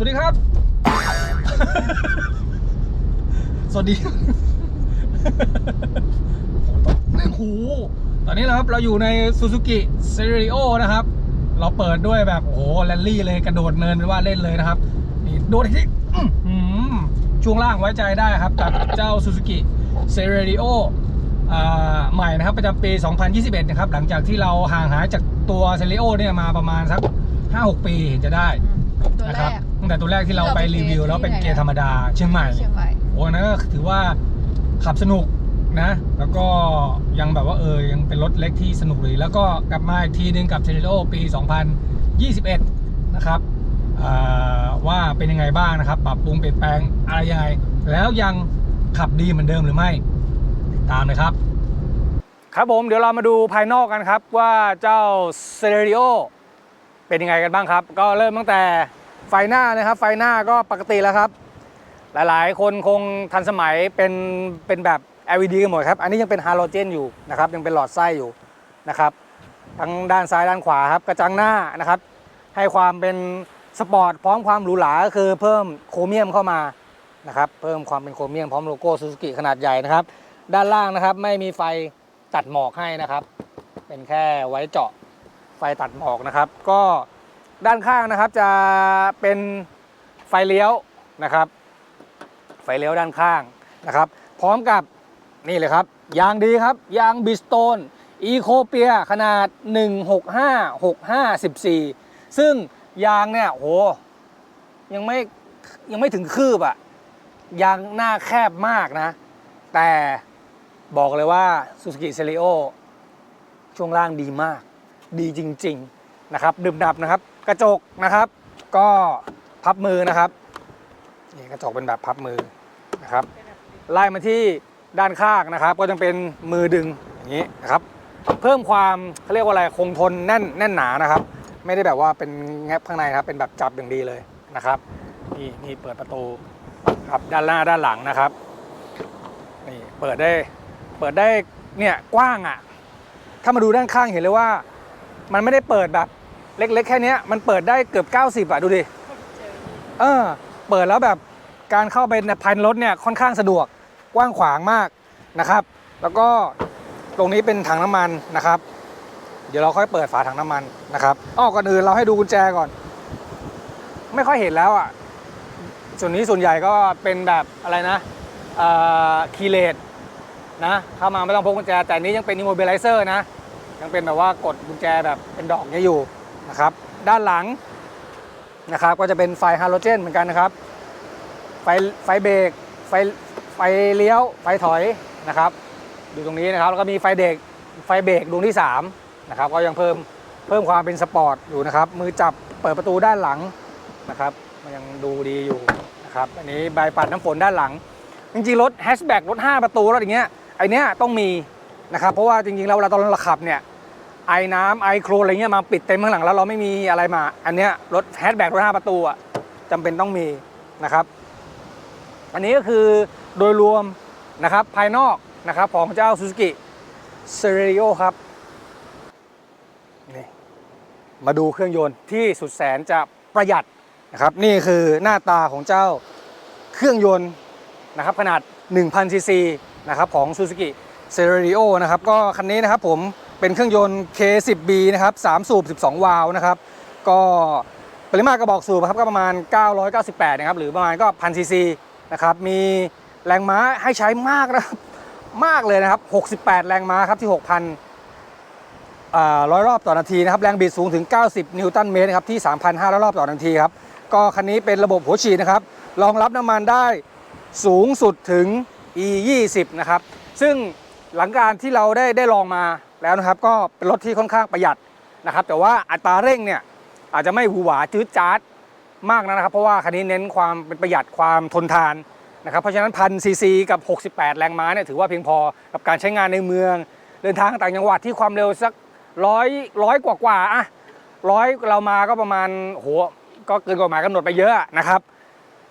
สวัสดีครับ สวัสดีโอ้โหตอนนี้นะครับเราอยู่ใน Suzuki c e r i o นะครับ เราเปิดด้วยแบบโอ้โหแรลลี่เลยกระโดดเนินไปว่าเล่นเลยนะครับนี่โดดอีกทีอื้อหือช่วงล่างไว้ใจได้ครับกับเจ้า Suzuki c e r i o อ่าใหม่นะครับประจำปี 2021 นะครับ หลังจากที่เราห่างหายจากตัว c e r i o เนี่ยมาประมาณสัก 5-6 ปีเห็นจะได้ตัวนะแรครับกตั้ งแต่ตัวแรกที่เราไปรีวิว แล้วเป็นเกียร์ธรรมดาเชียงใหม่เชียงใหม่โอ้อันนั้นก็ถือว่าขับสนุกนะ แล้วก็ยังแบบว่าเออยังเป็นรถเล็กที่สนุกเลย แล้วก็กลับมาอีกทีนึงกับเทเรโ o ปี 2021 นะครับอ่าว่าเป็นยังไงบ้างนะครับ ปรับปรุงเปลี่ยนแปลงอะไรยังไง แล้วยังขับดีเหมือนเดิมหรือไม่ติดตามเลยครับ ครับผมเดี๋ยวเรามาดูภายนอกกันครับว่าเจ้าเซเร o เป็นยังไงกันบ้างครับ ก็เริ่มตั้งแต่ ไฟหน้านะครับ ไฟหน้าก็ปกติแล้วครับ หลายๆ คนคงทันสมัยเป็นเป็นแบบ LED กันหมดครับ อันนี้ยังเป็นฮาโลเจนอยู่นะครับ ยังเป็นหลอดไส้อยู่นะครับ ทั้งด้านซ้ายด้านขวาครับ กระจังหน้านะครับ ให้ความเป็นสปอร์ตพร้อมความหรูหราก็คือเพิ่มโครเมียมเข้ามานะครับ เพิ่มความเป็นโครเมียมพร้อมโลโก้ซูซูกิขนาดใหญ่นะครับ ด้านล่างนะครับไม่มีไฟตัดหมอกให้นะครับ เป็นแค่ไว้เจาะไฟตัดหมอกนะครับ ก็ ด้านข้างนะครับจะเป็นไฟเลี้ยวนะครับ ไฟเลี้ยวด้านข้างนะครับ พร้อมกับนี่เลยครับ ยางดีครับ ยางบิสโตนอีโคเปียขนาด 165 65 14 ซึ่งยางเนี่ยโหยังไม่ยังไม่ถึงคืบอะยางหน้าแคบมากนะ แต่บอกเลยว่า Suzuki c e r i o ช่วงล่างดีมาก ดีจริง ๆ นะครับ ดึบดับนะครับ กระจกนะครับ ก็พับมือนะครับนี่กระจกเป็นแบบพับมือนะครับ ไล่มาที่ด้านข้างนะครับ ก็จะเป็นมือดึงอย่างนี้นะครับ เพิ่มความเขาเรียกว่าอะไรคงทนแน่นแน่นหนานะครับ ไม่ได้แบบว่าเป็นแงบข้างในนะครับ เป็นแบบจับอย่างดีเลยนะครับนี่นี่เปิดประตูครับด้านหน้าด้านหลังนะครับนี่เปิดได้เปิดได้เนี่ยกว้างอะ ถ้ามาดูด้านข้างเห็นเลยว่า มันไม่ได้เปิดแบบ เล็กๆ แค่นี้มันเปิดได้เกือบ 90 อะ ดูดิ เออ เปิดแล้วแบบการเข้าไปในภายในรถเนี่ยค่อนข้างสะดวกกว้างขวางมากนะครับ แล้วก็ตรงนี้เป็นถังน้ำมันนะครับ เดี๋ยวเราค่อยเปิดฝาถังน้ำมันนะครับอ้อก่อนอื่นเราให้ดูกุญแจก่อน ไม่ค่อยเห็นแล้วอะส่วนนี้ส่วนใหญ่ก็เป็นแบบอะไรนะคีเลตนะเข้ามาไม่ต้องพกกุญแจแต่นี้ยังเป็น immobilizer นะยังเป็นแบบว่ากดกุญแจแบบเป็นดอกเนี้ยอยู่ นะครับ ด้านหลังนะครับก็จะเป็นไฟฮาโลเจนเหมือนกันนะครับ ไฟไฟเบรกไฟไฟเลี้ยว ไฟถอยนะครับดูตรงนี้นะครับแล้วก็มีไฟเด็กไฟเบรกดวงที่3นะครับก็ยังเพิ่มเพิ่มความเป็นสปอร์ตอยู่นะครับ มือจับเปิดประตูด้านหลังนะครับ มันยังดูดีอยู่นะครับ อันนี้ใบปัดน้ำฝนด้านหลัง จริงๆรถแฮชแบ็กรถ 5 ประตูรถอย่างเงี้ยไอเนี้ยต้องมีนะครับ เพราะว่าจริงๆแล้วเวลาตอนเราขับเนี่ย ไอ้น้ำไอโครนอะไรเงี้ยมาปิดเต็มข้างหลังแล้วเราไม่มีอะไรมา อันเนี้ยรถแฮชแบ็กรถห้าประตูอะจำเป็นต้องมีนะครับ อันนี้ก็คือโดยรวมนะครับภายนอกนะครับของเจ้า Suzuki c e r i o ครับนี่มาดูเครื่องยนต์ที่สุดแสนจะประหยัดนะครับ นี่คือหน้าตาของเจ้าเครื่องยนต์นะครับขนาด 1,000ซีซีนะครับของ Suzuki c e r i o นะครับก็คันนี้นะครับผม เป็นเครื่องยนต์ K10B นะครับ3สูบ 12 วาล์วนะครับ ก็ปริมาตรกระบอกสูบครับก็ประมาณ 998 นะครับ หรือประมาณก็1,000ซีซีนะครับ มีแรงม้าให้ใช้มากนะครับ มากเลยนะครับ 68 แรงม้าครับที่ 6,000ร้อยรอบต่อนาทีนะครับ แรงบิดสูงถึง 90 นิวตันเมตรนะครับที่ 3,500 รอบต่อนาทีครับ ก็คันนี้เป็นระบบหัวฉีดนะครับ รองรับน้ำมันได้สูงสุดถึง E 20 นะครับ ซึ่งหลังการที่เราได้ได้ลองมา แล้วนะครับก็เป็นรถที่ค่อนข้างประหยัดนะครับ แต่ว่าอัตราเร่งเนี่ยอาจจะไม่หวือหวาจืดจ๊าดมากนะครับ เพราะว่าคันนี้เน้นความเป็นประหยัดความทนทานนะครับเพราะฉะนั้นพันซีซีกับ 68 แรงม้าเนี่ยถือว่าเพียงพอกับการใช้งานในเมือง เดินทางต่างจังหวัดที่ความเร็วสักร้อยร้อยกว่ากว่าอะร้อยเรามาก็ประมาณโหก็เกินกฎหมายกำหนดไปเยอะนะครับ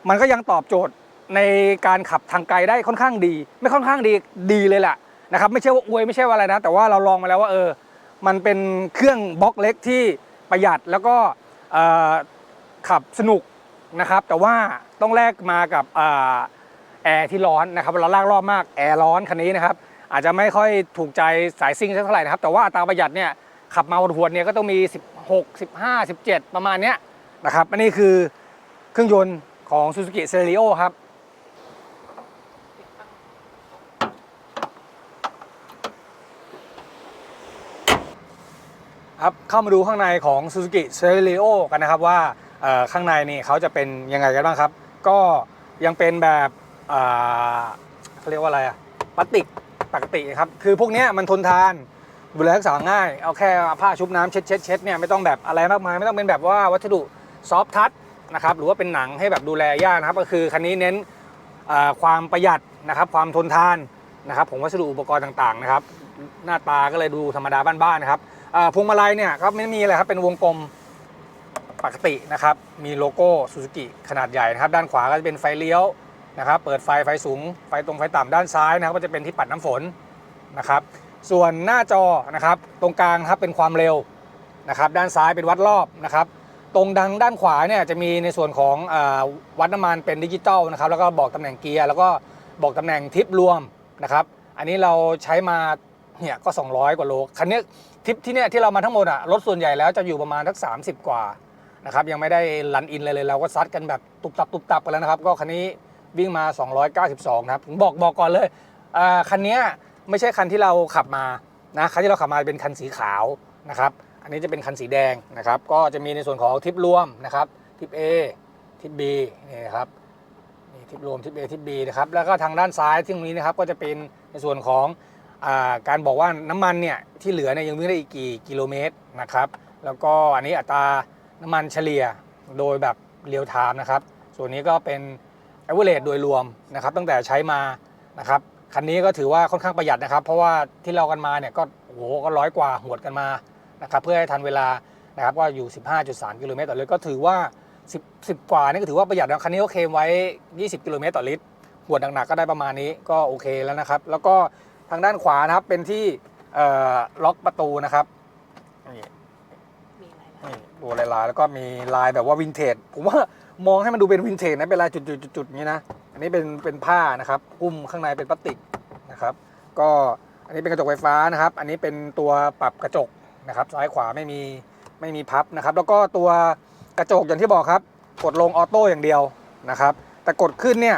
มันก็ยังตอบโจทย์ในการขับทางไกลได้ค่อนข้างดี ไม่ค่อนข้างดีดีเลยแหละ นะครับไม่ใช่ว่าอวยไม่ใช่ว่าอะไรนะ แต่ว่าเราลองมาแล้วว่าเออมันเป็นเครื่องบล็อกเล็กที่ประหยัดแล้วก็ขับสนุกนะครับ แต่ว่าต้องแลกมากับแอร์ที่ร้อนนะครับเราลากรอบมากแอร์ร้อนคันนี้นะครับ อาจจะไม่ค่อยถูกใจสายซิ่งสักเท่าไหร่นะครับ แต่ว่าอัตราประหยัดเนี่ยขับมาหวเนี่ยก็ต้องมี 16 15 17 ประมาณเนี้ยนะครับอันนี้คือเครื่องยนต์ของ Suzuki c e l e r i o ครับ ครับเข้ามาดูข้างในของ Suzuki c e r i o กันนะครับว่าข้างในนี่เขาจะเป็นยังไงกันบ้างครับ ก็ยังเป็นแบบเขาเรียกว่าอะไรอะพลาสติกปกติครับ คือพวกนี้มันทนทานดูแลรักษาง่าย เอาแค่ผ้าชุบน้ำเช็ดเช็ดเช็ดเนี่ยไม่ต้องแบบอะไรมากมาย ไม่ต้องเป็นแบบว่าวัสดุซอฟทัชนะครับหรือว่าเป็นหนังให้แบบดูแลยากนะครับ ก็คือคันนี้เน้นความประหยัดนะครับความทนทานนะครับของวัสดุอุปกรณ์ต่างๆนะครับหน้าตาก็เลยดูธรรมดาบ้านๆนะครับ พวงมาลัยเนี่ยก็ไม่มีอะไรครับเป็นวงกลมปกตินะครับ มีโลโก้ซูซูกิขนาดใหญ่นะครับ ด้านขวาก็จะเป็นไฟเลี้ยวนะครับ เปิดไฟไฟสูง ไฟตรงไฟต่ำด้านซ้ายนะครับ ก็จะเป็นที่ปัดน้ำฝนนะครับ ส่วนหน้าจอนะครับ ตรงกลางครับเป็นความเร็วนะครับ ด้านซ้ายเป็นวัดรอบนะครับ ตรงดังด้านขวาเนี่ยจะมีในส่วนของอวัดน้ำมันเป็นดิจิตอลนะครับ แล้วก็บอกตำแหน่งเกียร์แล้วก็บอกตำแหน่งทิปรวมนะครับ อันนี้เราใช้มา เนี่ยก็ 200 กว่าโลคันนี้ทริปที่เนี่ยที่เรามาทั้งหมดอะรถส่วนใหญ่แล้วจะอยู่ประมาณทัก 30 กว่านะครับยังไม่ได้ลันอินเลยเลยเราก็ซัดกันแบบตุบตับตุบตับกันแล้วนะครับ ก็คันนี้วิ่งมา 292 นะครับผมบอกบอกก่อนเลยอ่าคันนี้ไม่ใช่คันที่เราขับมานะคันที่เราขับมาเป็นคันสีขาวนะครับอันนี้จะเป็นคันสีแดงนะครับก็จะมีในส่วนของทริปรวมนะครับทริป A ทริป B นี่นะครับนี่ทริปรวมทริป A ทริป B นะครับแล้วก็ทางด้านซ้ายที่ตรงนี้นะครับก็จะเป็นในส่วนของ การบอกว่าน้ำมันเนี่ยที่เหลือเนี่ยยังวิ่งได้อีกกี่กิโลเมตรนะครับแล้วก็อันนี้อัตราน้ำมันเฉลี่ยโดยแบบเรียลไทม์นะครับส่วนนี้ก็เป็น a v e r a g e โดยรวมนะครับตั้งแต่ใช้มานะครับคันนี้ก็ถือว่าค่อนข้างประหยัดนะครับ เพราะว่าที่เรากันมาเนี่ยก็โอ้โหก็ร้อยกว่าหวดกันมานะครับเพื่อให้ทันเวลานะครับก็อยู่ 15.3 กิโลเมตรต่อลิตรก็ถือว่า 10 10 กว่านี่ก็ถือว่าประหยัดแล้วคันนี้ก็เคลมไว้ 20 กิโลเมตรต่อลิตรหวดหนักๆก็ได้ประมาณนี้ก็โอเคแล้วนะครับ แล้วก็ ทางด้านขวานะครับเป็นที่ล็อกประตูนะครับนี่มีอะไรล่ะนี่ตัวลายๆแล้วก็มีลายแบบว่าวินเทจผมว่ามองให้มันดูเป็นวินเทจนะเป็นลายจุดๆๆนี้นะอันนี้เป็นเป็นผ้านะครับหุ้มข้างในเป็นพลาสติกนะครับ ก็อันนี้เป็นกระจกไฟฟ้านะครับ อันนี้เป็นตัวปรับกระจกนะครับซ้ายขวาไม่มีไม่มีพับนะครับ แล้วก็ตัวกระจกอย่างที่บอกครับ กดลงออโต้อย่างเดียวนะครับ แต่กดขึ้นเนี่ย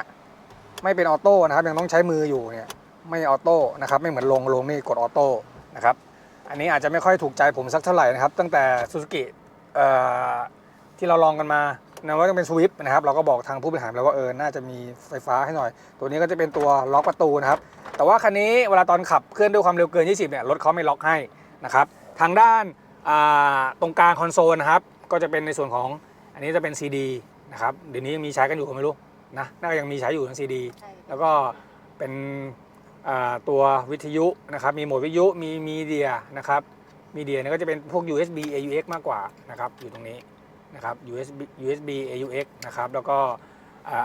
ไม่เป็นออโต้นะครับยังต้องใช้มืออยู่เนี่ย ไม่ออโต้นะครับไม่เหมือนลงลงนี่กดออโต้นะครับอันนี้อาจจะไม่ค่อยถูกใจผมสักเท่าไหร่นะครับ ตั้งแต่ซูซูกิที่เราลองกันมานะว่าต้องเป็นสวิฟนะครับเราก็บอกทางผู้บริหารแล้วว่าเออน่าจะมีไฟฟ้าให้หน่อย ตัวนี้ก็จะเป็นตัวล็อกประตูนะครับ แต่ว่าคันนี้เวลาตอนขับเคลื่อนด้วยความเร็วเกิน 20เนี่ยรถเขาไม่ล็อกให้นะครับทางด้านอ่าตรงกลางคอนโซลนะครับก็จะเป็นในส่วนของอันนี้จะเป็น CD นะครับเดี๋ยวนี้ยังมีใช้กันอยู่ก็ไม่รู้นะน่าจะยังมีใช้อยู่ทั้ง CD ใช่แล้วก็เป็นอ่า ตัววิทยุนะครับ มีโหมดวิทยุ มีมีเดียนะครับมีเดียเนี่ยก็จะเป็นพวก USB AUX มากกว่านะครับ อยู่ตรงนี้นะครับ USB USB AUX นะครับ แล้วก็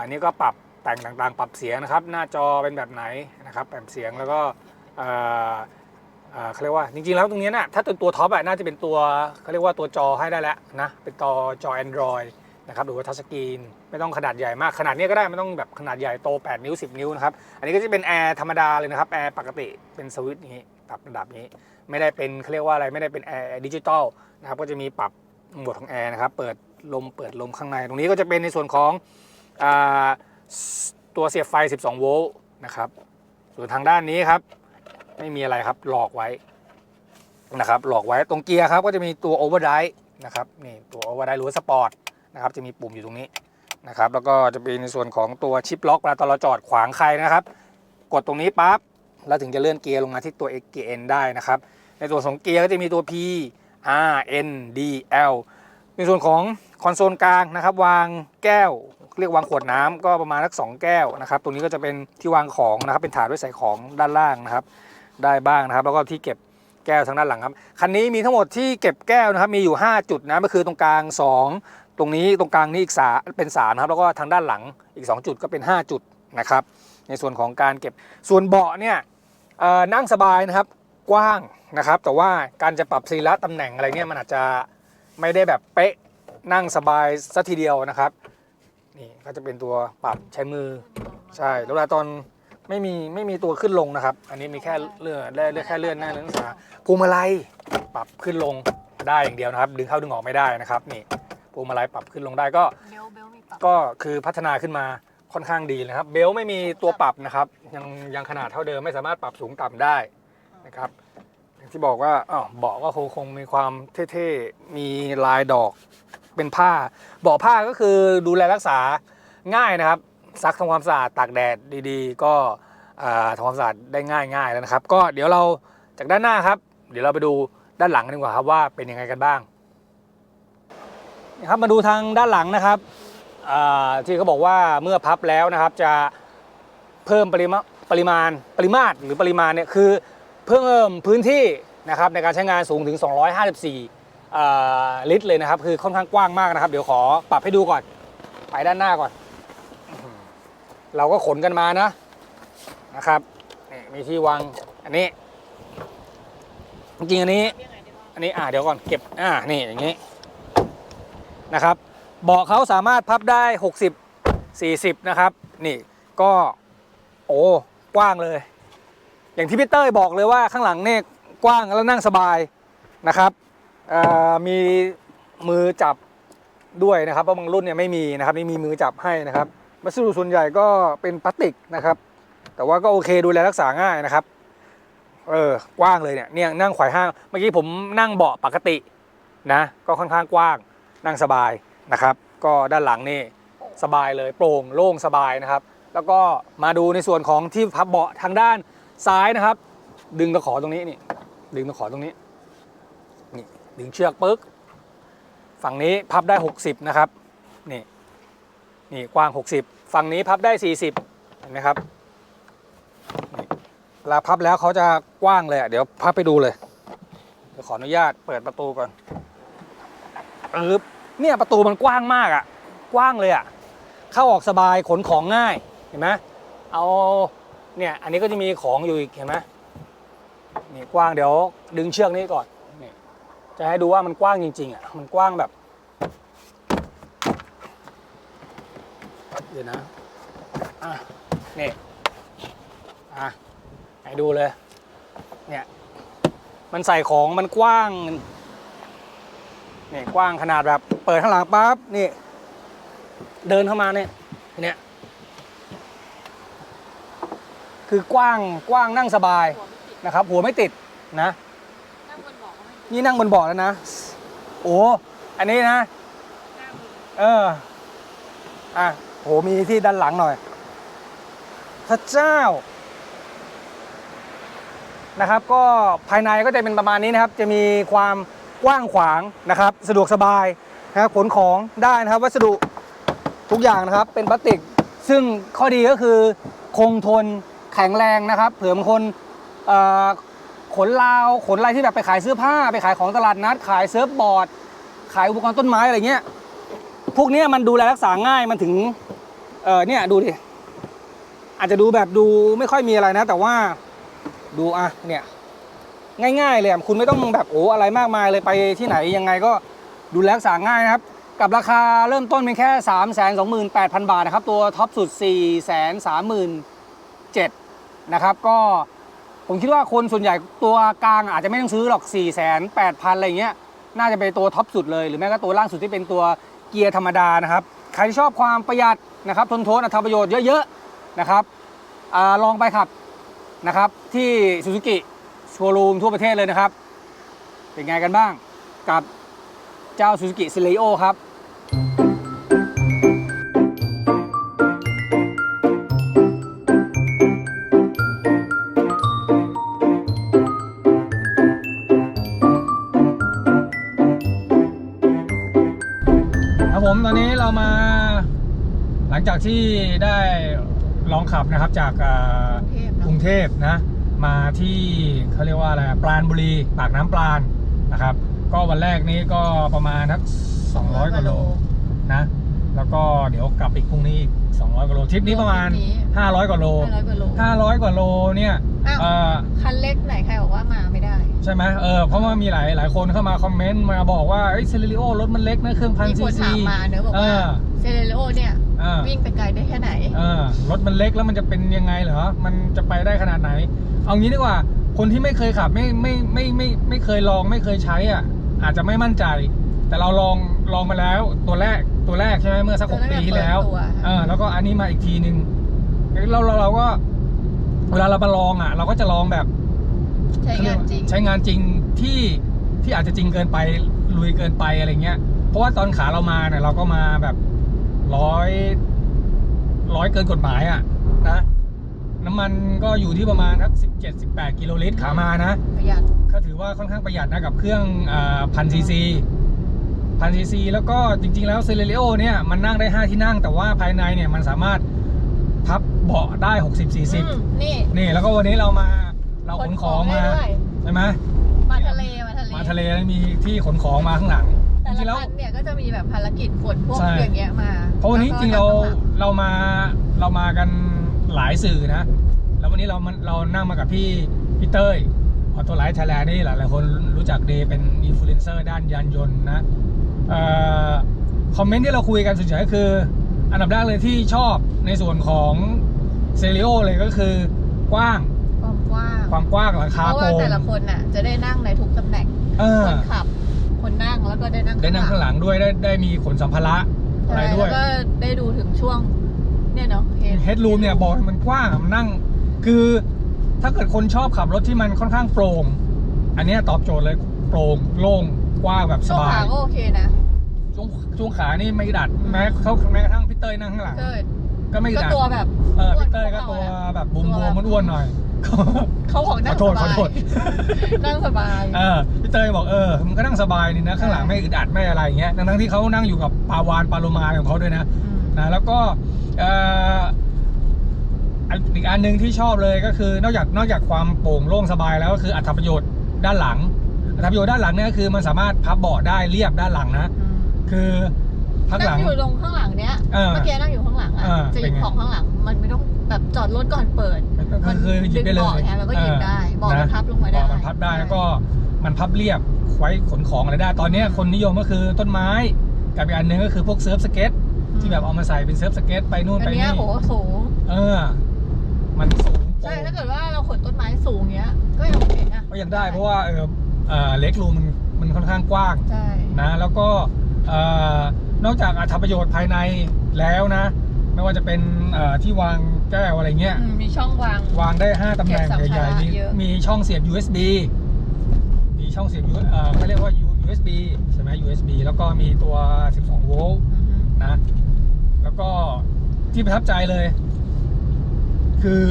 อันนี้ก็ปรับแต่งต่างๆ ปรับเสียงนะครับ หน้าจอเป็นแบบไหนนะครับปรับเสียงแล้วก็เขาเรียกว่าจริงๆแล้วตรงนี้นะถ้าตัวตัวท็อปอะน่าจะเป็นตัวเขาเรียกว่าตัวจอให้ได้แล้วนะ เป็นตัวจอ Android นะครับหรือว่าทัชสกรีนไม่ต้องขนาดใหญ่มากขนาดนี้ก็ได้ไม่ต้องแบบขนาดใหญ่โต 8 นิ้ว 10 นิ้วนะครับอันนี้ก็จะเป็นแอร์ธรรมดาเลยนะครับแอร์ปกติเป็นสวิตช์นี้ปรับระดับนี้ ไม่ได้เป็นเขาเรียกว่าอะไรไม่ได้เป็นแอร์ดิจิตอลนะครับก็จะมีปรับโหมดของแอร์นะครับเปิดลมเปิดลมข้างใน ตรงนี้ก็จะเป็นในส่วนของอตัวเสียบไฟ 12 โวลต์นะครับส่วนทางด้านนี้ครับไม่มีอะไรครับหลอกไว้นะครับหลอกไว้ตรงเกียร์ครับก็จะมีตัวโอเวอร์ไดนะครับนี่ตัวโอเวอร์ไดหรือว่าสปอร์ต นะครับจะมีปุ่มอยู่ตรงนี้นะครับแล้วก็จะเป็นในส่วนของตัวชิปล็อกเวลาตอนเราจอดขวางใครนะครับ กดตรงนี้ปั๊บแล้วถึงจะเลื่อนเกียร์ลงมาที่ตัว XGN ได้นะครับ ในส่วนของเกียร์ก็จะมีตัว P R N D L ในส่วนของคอนโซลกลางนะครับ วางแก้ว เรียกวางขวดน้ำก็ประมาณสักสองแก้วนะครับ ตรงนี้ก็จะเป็นที่วางของนะครับ เป็นถาดไว้ใส่ของด้านล่างนะครับ ได้บ้างนะครับ แล้วก็ที่เก็บแก้วทางด้านหลังครับ คันนี้มีทั้งหมดที่เก็บแก้วนะครับ มีอยู่ 5 จุดนะก็คือตรงกลาง 2 ตรงนี้ตรงกลางนี่อีกสาเป็นสามครับแล้วก็ทางด้านหลังอีก 2 จุดก็เป็น 5 จุดนะครับ ในส่วนของการเก็บส่วนเบาะเนี่ยนั่งสบายนะครับกว้างนะครับ แต่ว่าการจะปรับซีระตำแหน่งอะไรเนี่ยมันอาจจะไม่ได้แบบเป๊ะนั่งสบายสัทีเดียวนะครับนี่ก็จะเป็นตัวปรับใช้มือใช่แล้วเวลาตอนไม่มีไม่มีตัวขึ้นลงนะครับ อันนี้มีแค่เลื่อนเลื่อนแค่เลื่อนหน้าเลื่อนขาพวงมาลัยปรับขึ้นลงได้อย่างเดียวนะครับ ดึงเข้าดึงออกไม่ได้นะครับนี่ พวงมาลัยปรับขึ้นลงได้ก็เบลเบลมีปรับก็คือพัฒนาขึ้นมาค่อนข้างดีนะครับ เบลต์ไม่มีตัวปรับนะครับ ยังยังขนาดเท่าเดิมไม่สามารถปรับสูงต่ำได้นะครับอย่างที่บอกว่าอ๋อเบาะก็คงคงมีความเท่ๆมีลายดอกเป็นผ้าเบาะผ้าก็คือดูแลรักษาง่ายนะครับ ซักทำความสะอาดตากแดดดีๆ ก็อ่าทำความสะอาดได้ง่ายง่ายๆแล้วนะครับ ก็เดี๋ยวเราจากด้านหน้าครับ เดี๋ยวเราไปดูด้านหลังกันดีกว่าครับว่าเป็นยังไงกันบ้างนะ ครับมาดูทางด้านหลังนะครับที่เขาบอกว่าเมื่อพับแล้วนะครับจะเพิ่มปริมาปริมาณปริมาตรหรือปริมาณเนี่ยคือเพิ่มพื้นที่นะครับในการใช้งานสูงถึง 254 ลิตรเลยนะครับ คือค่อนข้างกว้างมากนะครับ เดี๋ยวขอปรับให้ดูก่อน ไปด้านหน้าก่อน เราก็ขนกันมานะนะครับนี่มีที่วางอันนี้ จริงอันนี้ อันนี้อ่าเดี๋ยวก่อนเก็บอ่านี่อย่างนี้ นะครับเบาะเขาสามารถพับได้ 60 40 นะครับ นี่ก็โอ้กว้างเลย อย่างที่พี่เต้ยบอกเลยว่าข้างหลังเนี่ยกว้างแล้วนั่งสบายนะครับมีมือจับด้วยนะครับเพราะบางรุ่นเนี่ยไม่มีนะครับนี่มีมือจับให้นะครับวัสดุส่วนใหญ่ก็เป็นพลาสติกนะครับ แต่ว่าก็โอเคดูแลรักษาง่ายนะครับเออกว้างเลยเนี่ยเนี่ยนั่งไขว่ห้างเมื่อกี้ผมนั่งเบาะปกตินะก็ค่อนข้างกว้าง นั่งสบายนะครับ ก็ด้านหลังนี่สบายเลยโปร่งโล่งสบายนะครับ แล้วก็มาดูในส่วนของที่พับเบาะทางด้านซ้ายนะครับ ดึงตะขอตรงนี้นี่ดึงตะขอตรงนี้นี่ดึงเชือกปึ๊กฝั่งนี้พับได้ 60 นะครับนี่นี่กว้าง 60 ฝั่งนี้พับได้ 40 เห็นไหมครับเวลาพับแล้วเขาจะกว้างเลยเดี๋ยวพับไปดูเลยขออนุญาตเปิดประตูก่อนปึ๊บ เนี่ยประตูมันกว้างมากอะ กว้างเลยอะ เข้าออกสบายขนของง่ายเห็นไหมเอาเนี่ยอันนี้ก็จะมีของอยู่อีกเห็นไหมนี่กว้างเดี๋ยวดึงเชือกนี้ก่อนนี่จะให้ดูว่ามันกว้างจริงๆอะมันกว้างแบบเดี๋ยวนะอะนี่อะให้ดูเลยเนี่ยมันใส่ของมันกว้าง นี่ยกว้างขนาดแบบ เปิดข้างหลังปั๊บนี่ เดินเข้ามาเนี่ยเนี่ยคือกว้างกว้างนั่งสบายหัวไม่ติดนะครับ หัวไม่ติดนะนั่งบนเบาะก็ไม่ติดนี่นั่งบนเบาะแล้วนะ โอ้อันนี้นะหน้ามือเออ อะโหมีที่ด้านหลังหน่อย พระเจ้า นะครับ ก็ภายในก็จะเป็นประมาณนี้นะครับ จะมีความ กว้างขวางนะครับ สะดวกสบายนะครับขนของได้นะครับ วัสดุทุกอย่างนะครับเป็นพลาสติก ซึ่งข้อดีก็คือคงทนแข็งแรงนะครับ เผื่อบางคนขนลาวขนอะไรที่แบบไปขายเสื้อผ้า ไปขายของตลาดนัด ขายเซิร์ฟบอร์ด ขายอุปกรณ์ต้นไม้อะไรเงี้ยพวกนี้มันดูแลรักษาง่ายมันถึงเออเนี่ยดูดิอาจจะดูแบบดูไม่ค่อยมีอะไรนะ แต่ว่าดูอะเนี่ย ง่ายๆเลยคุณไม่ต้องแบบโอ้อะไรมากมายเลยไปที่ไหนยังไงก็ดูแลรักษาง่ายนะครับ กับราคาเริ่มต้นเป็นแค่ 3 2 8 0 0 0 บาทนะครับ ตัวท็อปสุด 4 3 3 7นะครับก็ผมคิดว่าคนส่วนใหญ่ตัวกลางอาจจะไม่ต้องซื้อหรอก 4 8 0 0 0 อะไรอย่างเงี้ยน่าจะเป็นตัวท็อปสุดเลย หรือแม้ก็ตัวล่างสุดที่เป็นตัวเกียร์ธรรมดานะครับ ใครที่ชอบความประหยัดนะครับทนทนอัตประโยชน์เยอะๆนะครับอลองไปขับนะครับที่ซูซูกิ โชว์รูมทั่วประเทศเลยนะครับ เป็นไงกันบ้างกับเจ้าซูซูกิซิเลโอครับครับผมตอนนี้เรามาหลังจากที่ได้ลองขับนะครับจากอ่าเทพกเนาะรุงเทพนะ มาที่เขาเรียกว่าอะไรปราณบุรีปากน้ำปราณนะครับ ก็วันแรกนี้ก็ประมาณทัก200กว่าโลนะ แล้วก็เดี๋ยวกลับอีกพรุ่งนี้อีก200กว่าโลทริปนี้ประมาณ 500กว่าโลห้าร้อยกว่าโล500กว่าโลเนี่ยอ้าวเอ่อคันเล็กไหนใครบอกว่ามาไม่ได้ ใช่ไหมเออเพราะว่ามีหลายหลายคนเข้ามาคอมเมนต์มาบอกว่าเอ้ยเซเลริโอรถมันเล็กนะเครื่องพันมีซีคนซีถามมาเนอะบอกเอว่าอเซเลโอเนี่ยเออ่าวิ่งไปไกลได้แค่ไหนเออรถมันเล็กแล้วมันจะเป็นยังไงเหรอ มันจะไปได้ขนาดไหน เอางี้ดีกว่า คนที่ไม่เคยขับไม่ไม่ไม่ไม่ไม่ไม่เคยลองไม่เคยใช้อะ อาจจะไม่มั่นใจ แต่เราลองลองมาแล้ว ตัวแรกตัวแรกใช่ไหมเมื่อสักหกตัวแรกปีที่แล้วเปิดตัวเออแล้วก็อันนี้มาอีกทีนึงเราเราเราก็เวลาเรามาลองอะ เราก็จะลองแบบใช้งานจริงใช้งานจริงที่ที่อาจจะจริงเกินไปลุยเกินไปอะไรเงี้ย เพราะว่าตอนขาเรามาเนี่ยเราก็มาแบบ ร้อยร้อยเกินกฎหมายอะนะน้ำมันก็อยู่ที่ประมาณทักสิบเจ็ดสิบแปดกิโลลิตรขามานะประหยัดก็ถือว่าค่อนข้างประหยัดนะกับเครื่องพันซีซีพันซีซีแล้วก็จริง ๆ แล้วเซเล r ิโอเนี่ยมันนั่งได้ 5 ที่นั่ง แต่ว่าภายในเนี่ยมันสามารถพับเบาะได้ 60อืม40 นี่นี่แล้วก็วันนี้เรามาเราขนของมาได้ด้วยใช่ไหมมาทะเลมาทะเลมาทะเลแล้วมีที่ขนของมาข้างหลัง แต่จริงๆละแล้วคันเนี่ยก็จะมีแบบภารกิจขนพวกใช่ อย่างเงี้ยมาเพราะวันนี้จริงๆเราแล้วก็นั่งข้างหลังเรามาเรามากันหลายสื่อนะ แล้ววันนี้เรามันเรานั่งมากับพี่พี่เต้ยออโต้ไลท์ไทยแลนด์นี่หลายๆคนรู้จักเดย์เป็นอินฟลูเอนเซอร์ด้านยานยนต์นะเอ่อคอมเมนต์ที่เราคุยกันส่วนใหญ่ก็คือ อันดับแรกเลยที่ชอบในส่วนของเซริโอเลยก็คือกว้างความกว้างความกว้างหลังเพคาราะโปว่าร่งแต่ละคนน่ะจะได้นั่งในทุกตำแหน่งเออ คนขับ คนนั่งแล้วก็ได้นั่งได้นั่งข้างหลังด้วยได้ได้มีขนสัมภาระอะไรใช่ด้วยแล้วก็ได้ดูถึงช่วงเนี่ยเนาะ head- เฮดรูมเนี่ยบอกให้มันกว้างอะมันนั่ง คือถ้าเกิดคนชอบขับรถที่มันค่อนข้างโปร่งอันเนี้ยตอบโจทย์เลยโปร่งโล่งกว้างแบบสช่วงบาขายก็โอเคนะช่วงช่วงขานี่ไม่ดัดแม้เขาแม้กระทั่งพี่เต้ยนั่งข้างหลังก็ก็ไม่ก็ดัดตัวแบบเอออ้วนพี่เต้ยก็พตัวเราอะแบบบวมตัวบแบบวมอ้วนๆหน่อย เขาบอกขนั่องโทสษขอบาย โทษ นั่งสบาย เออพี่เต้ยบอกเออมันก็นั่งสบายนี่นะข้างหลังไม่อึดอัดไม่อะไรอย่างเงี้ยทั้งๆที่เขานั่งอยู่กับปลาวานปลาโลมาของเขาด้วยนะมนะแล้วก็เอ่ออันอีกอันหนึ่งที่ชอบเลยก็คือนอกจากนอกจากความโปร่งโล่งสบายแล้วก็คืออัตประโยชน์ด้านหลังอัตประโยชน์ด้านหลังเนี่ยก็คือมันสามารถพับเบาะได้เรียบด้านหลังนะอืมคือพักหลันั่งง อยู่ตรงข้างหลังเนี้ย เออเมื่อกี้นั่งอยู่ข้างหลังอะ เออจะหยิเป็นบไง ของข้างหลัง มันไม่ต้องแบบจอดรถก่อนเปิด ก็คือหยิบได้เลยดึงเบาะไงแล้วก็หยิบได้เบาะมันพับลงมาได้ เบาะมันพับได้แล้วก็มันพับเรียบไว้ขนของอะไรได้ ตอนเนี้ยคนนิยมก็คือต้นไม้กับอีกอันหนึ่งก็คือพวกเซิร์ฟสเก็ตที่แบบเอามาใส่เป็นเซิร์ฟสเก็ตไปนู่นอันไปเนี้ยนี่โหสูง เออ มันสูงโปร่ใช่งถ้าเกิดว่าเราขนต้นไม้สูงเงี้ย ก็ยังโอเคนะก็ยังได้เพราะว่าเออเอ่อเล็กรูมันมันค่อนข้างกว้าง ใช่ นะแล้วก็เอ่อนอกจากอัตประโยชน์ภายในแล้วนะ ไม่ว่าจะเป็นเอ่อที่วาง แก้วอะไรเงี้ย อืมมีช่องวาง วางได้ 5ตำแหน่งเก็บสัมใหญ่ภาระๆมีเยอะ มีช่องเสียบ USB มีช่องเสียบ U- เอ่อเขาเรียกว่า U- USB ใช่ไหม USB แล้วก็มีตัว 12 โวลต์อือฮึนะ แล้วก็ที่ประทับใจเลย คือ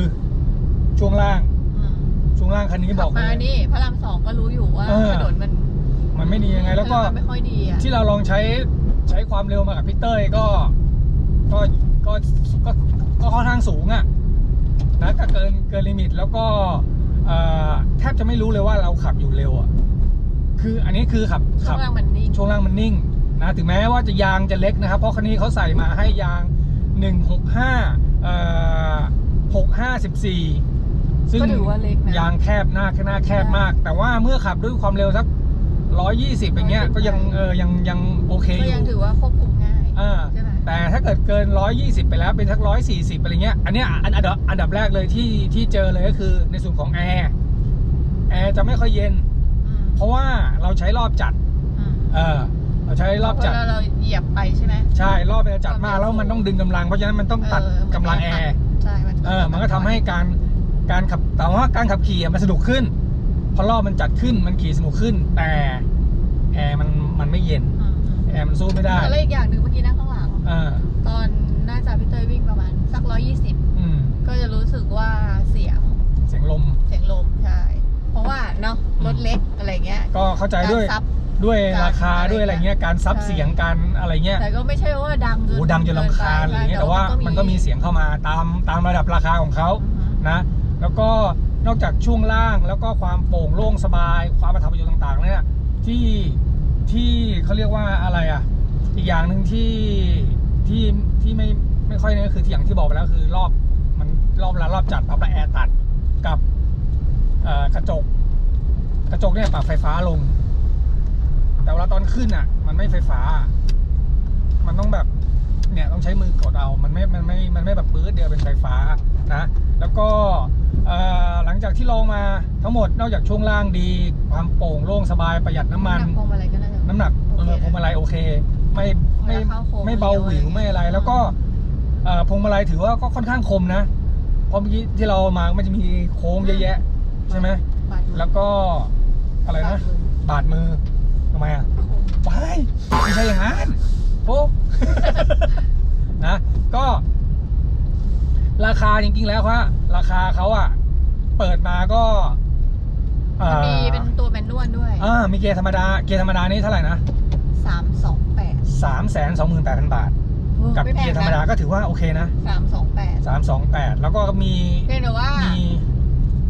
ช่วงล่างอืมช่วงล่างคันนี้บขัอบกเลมาย นี่พระรามสองก็รู้อยู่ว่าเออ ถนนมันมันไม่ดียังไง แล้วก็ถนนมันไม่ค่อยดีอะที่เราลองใช้ใช้ความเร็วมากับพี่เต้ยก็ ก็ ก็ก็ก็ค่อนข้างสูงอะ่ะนะก็เกินเกินลิมิตแล้วก็เอ่อแทบจะไม่รู้เลยว่าเราขับอยู่เร็วอะ่ะคืออันนี้คือขับช่ขัวงล่างมันนิ่งช่วงล่างมันนิ่งนะถึงแม้ว่าจะยางจะเล็กนะครับ เพราะคันนี้เขาใส่มาให้ยาง 165เอ่อ6514ซึ่ง ก็ถือว่าเล็กนะ ยางแคบหน้าหน้าแคบมาก แต่ว่าเมื่อขับด้วยความเร็วสักร้อยยี่สิบอย่างเงี้ย ก็ยังเออยังยังโอเคอก็ยู่ยังถือว่าควบคุมง่าย อ่าใช่ไหม แต่ถ้าเกิดเกินร้อยยี่สิบไปแล้วเป็นสักร้อยสี่สิบอะไรเงี้ยอันเนี้ยอันอันดับอันดับแรกเลยที่ที่เจอเลยก็คือในส่วนของแอร์แอร์จะไม่ค่อยเย็นอืมเพราะว่าเราใช้รอบจัดอืมเออเราใช้รอบจัดเวลาเราเหยียบไปใช่ไหมใช่รอบเราจัดมากแล้วมันต้องดึงกำลังเพราะฉะนั้นมันต้องตัดเออมันกำลังแอร์ใช่มันเออมันก็ทำให้การการขับแต่ว่าการขับขี่อะมันสนุกขึ้นเพราะรอบมันจัดขึ้นมันขี่สนุกขึ้น แต่แอร์มันมันไม่เย็นอืมอืมแอร์มันสู้ไม่ได้แล้วอีกอย่างหนึ่งเมื่อกี้นั่ง ข้างหลังเออตอนน่าจะพี่เต้ยวิ่งประมาณสักร้อยยี่สิบอืมก็จะรู้สึกว่าเสียงเสียงลม เสียงลมใช่ เพราะว่าเนาะรถเล็กอะไรเงี้ยก็เข้าใจด้วย การซับ ด้วยการราคาอะไรด้วยอะไรเงี้ยการซับใช่ เสียงการอะไรเงี้ยแต่ก็ไม่ใช่ว่าดังจโอ้นดังจนรำคาญอะไรเงี้ยแต่ว่ามันก็มีเสียงเข้ามาตามตามระดับราคาของเขาอือฮึนะแล้วก็นอกจากช่วงล่างแล้วก็ความโปร่งโล่งสบาย ความประทับประโยชน์ต่างๆเนี่ยที่ที่เขาเรียกว่าอะไรอะ อีกอย่างหนึ่งที่ที่ที่ไม่ไม่ค่อยเนี่ยก็คือที่อย่างที่บอกไปแล้วคือรอบมันรอบลารอบจัดปรับล้วแอร์ตัดกับกระจก กระจกเนี่ยปรับไฟฟ้าลง แต่เวลาตอนขึ้นอะ มันไม่ไฟฟ้า มันต้องแบบเนี่ยต้องใช้มือกดเอา มันไม่ มันไม่ มันไม่แบบปื๊ดเดียวเป็นไฟฟ้านะ แล้วก็หลังจากที่ลองมาทั้งหมดนอกจากช่วงล่างดี ความโปร่งโล่งสบายประหยัดน้ำมันหนักพวงมาลัยก็น่าจะน้ำหนักเออโอเคนะพวงมาลัยโอเค ไม่ไม่เวลาเข้าโค้งไม่เบาหวิวไม่ไม่เยอะอะไร แล้วก็เอ่อพวงมาลัยถือว่าก็ค่อนข้างคมนะเพราะเมื่อกี้ที่เรามามันจะมีโค้งเยอะแยะใช่ไหมบาดมือแล้วก็อะไรนะ บาดมือทำไมอะ ไปไม่ใช่อย่างนั้นโอ้นะก็ ราคาจริงๆแล้วครับราคาเขาอะเปิดมาก็เอ่มันอมีเป็นตัวแมนนวลด้วยอ่ามีเกียร์ธรรมดา เกียร์ธรรมดานี่เท่าไหร่นะสามสองแปด สามแสนสองหมื่นแปดพันบาท กับเกียร์ธรรมดาก็ถือว่าโอเคนะสามสองแปดสามสองแปดแล้วก็มีเพียงแต่ว่ามี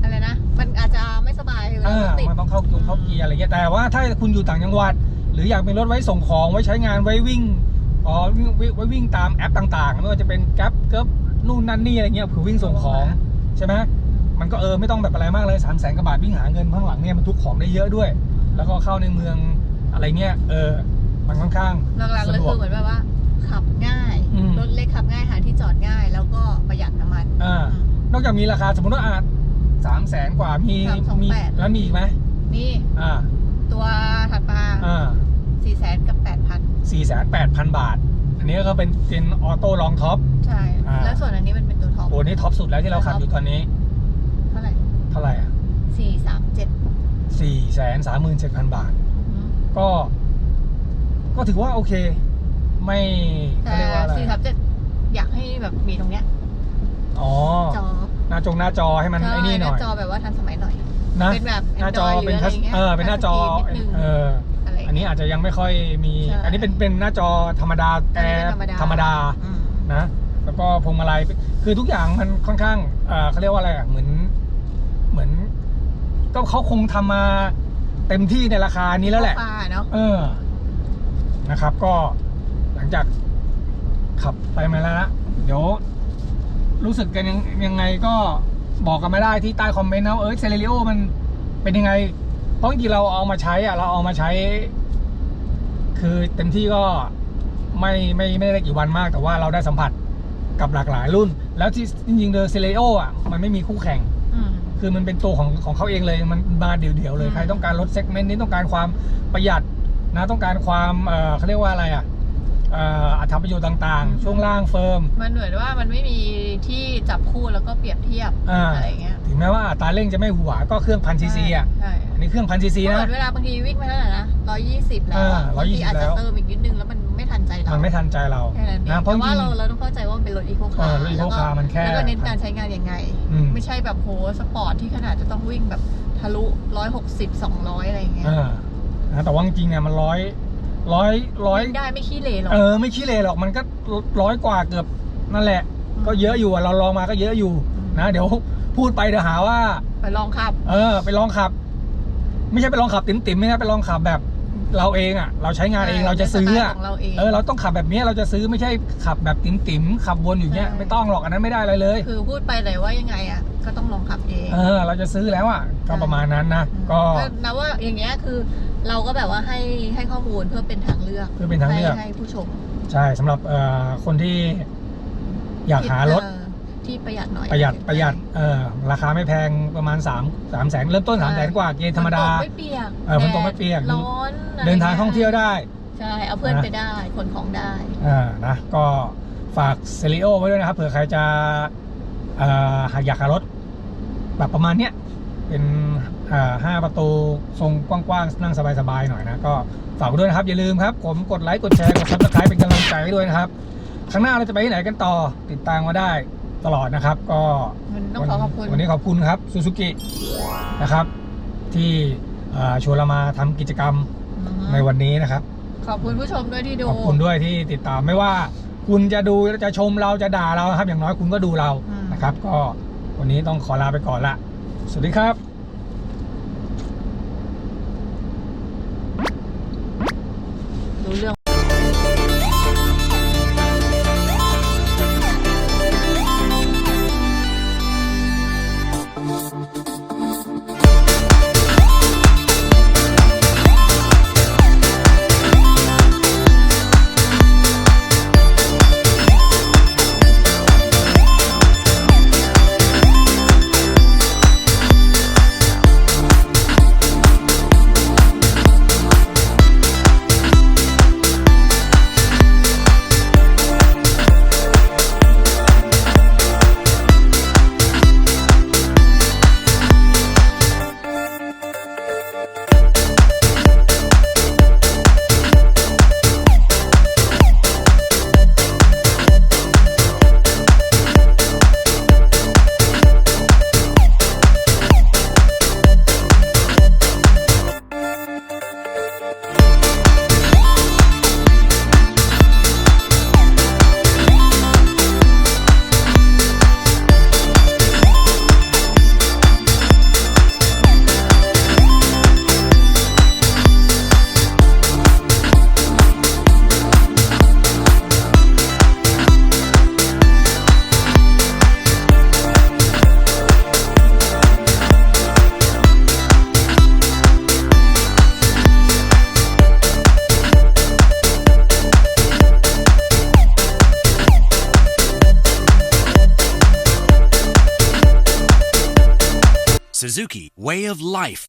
อะไรนะ มันอาจจะไม่สบายเวลาอ่ารถติดมันต้องเข้าเกียร์เข้าเกียร์อะไรเงี้ยแต่ว่าถ้าคุณอยู่ต่างจังหวัด หรืออยากเป็นรถไว้ส่งของไว้ใช้งานไว้วิ่งอ๋อวิ่งวิ่งไว้วิ่งตามแอปต่างๆไม่ว่าจะเป็นแก๊ปเกิบนู่นนั่นนี่อะไรเงี้ยคือวิ่งส่งของใช่ไหมมันก็เออไม่ต้องแบบอะไรมากเลยสามแสนกว่าบาทวิ่งหาเงินข้างหลังเนี่ยมันทุกของได้เยอะด้วย แล้วก็เข้าในเมืองอะไรเงี้ยเออ มันค่อนข้างหลักๆเลยสะดวกคือเหมือนแบบว่า ขับง่าย อืม รถเล็กขับง่ายหาที่จอดง่าย แล้วก็ประหยัดน้ำมันอ่า อืม นอกจากมีราคาสมมติว่าอะสามแสนกว่ามีสามสองมีแปดแล้วมีอีกไหมนี่อ่าตัวถัดมาอ่าสี่แสนกับแปดพันสี่แสนแปดพันบาท อันนี้ก็เป็นเป็นออโต้ลองท็อป ใช่ อ่า แล้วส่วนอันนี้มันเป็นตัวท็อป โอ้นี่ท็อปสุดแล้วที่เราขับอยู่ตอนนี้ เท่าไหร่เท่าไหร่อะสี่สามเจ็ดสี่แสนสามหมื่นเจ็ดพันบาท ก็ ก็ถือว่าโอเค ไม่แต่เขาเรียกว่าอะไรสี่สามเจ็ดอยากให้แบบมีตรงเนี้ยอ๋อจอหน้าจงหน้าจอให้มันใช่ไอ้นี่หน่อยาจอแบบว่าทันสมัยหน่อยนะ เป็นแบบ หน้าจอ Android เป็นหรือทัอะไรชอย่างเงี้ยเออเป็นหน้าจอทัชสกรีนนิดนึงเออ อะไรอันนี้อาจจะยังไม่ค่อยมีใช่อันนี้เป็นเป็นหน้าจอธรรมดาอัแอนนี้เป็นร์ธรรมดาธรรมดา อืม นะแล้วก็พวงมาลัยคือทุกอย่างมันค่อนข้างเอ่อเขาเรียกว่าอะไรอะเหมือน เหมือน ก็เขาคงทำมาเต็มที่ในราคานี้แล้วแหละ เข้าป่าเนาะเออ นะครับ ก็หลังจากขับไปมาแล้วนะเดี๋ยวรู้สึกกันยังยังไงก็บอกกันมาได้ที่ใต้คอมเมนต์นะว่าเออเซเลริโอมันเป็นยังไง เพราะจริงๆเราเอามาใช้อะเราเอามาใช้ คือเต็มที่ก็ไม่ไม่ไม่ได้กี่วันมากแต่ว่าเราได้สัมผัสกับหลากหลายรุ่น แล้วที่จริงๆเดอเซเลริโออะมันไม่มีคู่แข่งอืมคือมันเป็นตัวของของเขาเองเลยมันมาเดี่ยวๆเลยอืมใครต้องการลดเซกเมนต์นี้ต้องการความประหยัด นะต้องการความเอ่อเขาเรียกว่าอะไรอะเอ่ออัตราประโยชน์ต่างๆ ช่วงล่างเฟิร์ม มันเหมือนว่ามันไม่มีที่จับคู่แล้วก็เปรียบเทียบอ่า อะไรเงี้ยถึงแม้ว่าอัตราเร่งจะไม่หัวก็เครื่องพันซีซีอะใช่อันนี้เครื่องพันซีซีเหมืนะอนเวลาบางทีวิ่งมาเท่าไหร่นะร้อยยี่สิบแล้วอ่าบางที120อาจจะแล้ว เติมอีกนิดนึงแล้วมันไม่ทันใจเรามันไม่ทันใจเรา แค่นั้นเองนะเพแต่ราะจว่าริงเราเราต้องเข้าใจว่ามันเป็นรถอีโคเอคาอร์รถ Eco Car มันแค่ แล้วก็เน้นการใช้งานยังไง อืมไม่ใช่แบบโหสปอร์ตที่ขนาดจะต้องวิ่งแบบทะลุร้อยหกสิบสองร้อยอะไรอย่างเงี้ยเออ นะแต่ว่าจริงๆเนี่ยมันร้อยร้อยร้อยวิ่งได้ไม่ขี้เหร่หรอก เออไม่ขี้เลยหรอกมันก็ร้อยกว่าเกือบนั่นแหละก็เยอะอยู่อะเราลองมาก็เยอะอยู่นะเดี๋ยวพูดไปเดี๋ยวหาว่า ไปลองขับ เออ ไปลองขับ ไม่ใช่ไปลองขับติ๋มติ๋มๆไม่ใช่ไปลองขับแบบ เราเองอะเราใช้งานเองใช่เราจะซื้อเป็นสไตล์อะของเราเอง เออเราต้องขับแบบนี้เราจะซื้อไม่ใช่ขับแบบติ๋มติ๋มๆขับวนอยู่เนี้ยใช่ ไม่ต้องหรอกอันนั้นไม่ได้อะไรเลย คือพูดไปเลยว่ายังไงอะ ก็ต้องลองขับเองเออ เราจะซื้อแล้วอะก็ประมาณนั้นนะก็นะว่าอย่างเงี้ยคือ เราก็แบบว่าให้ให้ข้อมูลเพื่อเป็นทางเลือกเพื่อเป็นทางเลือก ให้ให้ผู้ชมใช่สำหรับเอ่อคนที่อยากหารถเออที่ประหยัดหน่อยประหยัดประหยัดเออราคาไม่แพงประมาณ3 3แสนเริ่มต้น3แสนกว่าเกณฑ์ธรรมดา ฝนตกไม่เปียกเออฝนตกไม่เปียกแดร้อนอะไรเดินทางท่องเที่ยวได้ ใช่เอาเพื่อนนะ ไปได้ขนของได้อ่านะก็ฝากเซริโอไว้ด้วยนะครับเผื่อใครจะเอ่อหาอยากหารถแบบประมาณเนี้ย เป็นอ่าห้าประตูทรงกว้างๆ นั่งสบายๆ หน่อยนะ ก็ฝากไว้ด้วยนะครับอย่าลืมครับ ผมกดไลค์กดแชร์กดซับสไครป์เป็นกำลังใจให้ด้วยนะครับครั้งหน้าเราจะไปที่ไหนกันต่อติดตามมาได้ตลอดนะครับ ก็มันต้องขอขอบคุณวันนี้ขอบคุณครับซูซูกินะครับ ที่เอ่อชวนเรามาทำกิจกรรมอือฮึในวันนี้นะครับ ขอบคุณผู้ชมด้วยที่ดูขอบคุณด้วยที่ติดตามไม่ว่าคุณจะดูจะชมเราจะด่าเรานะครับ อย่างน้อยคุณก็ดูเราอืมนะครับ ก็วันนี้ต้องขอลาไปก่อนละ สวัสดีครับ Way of Life.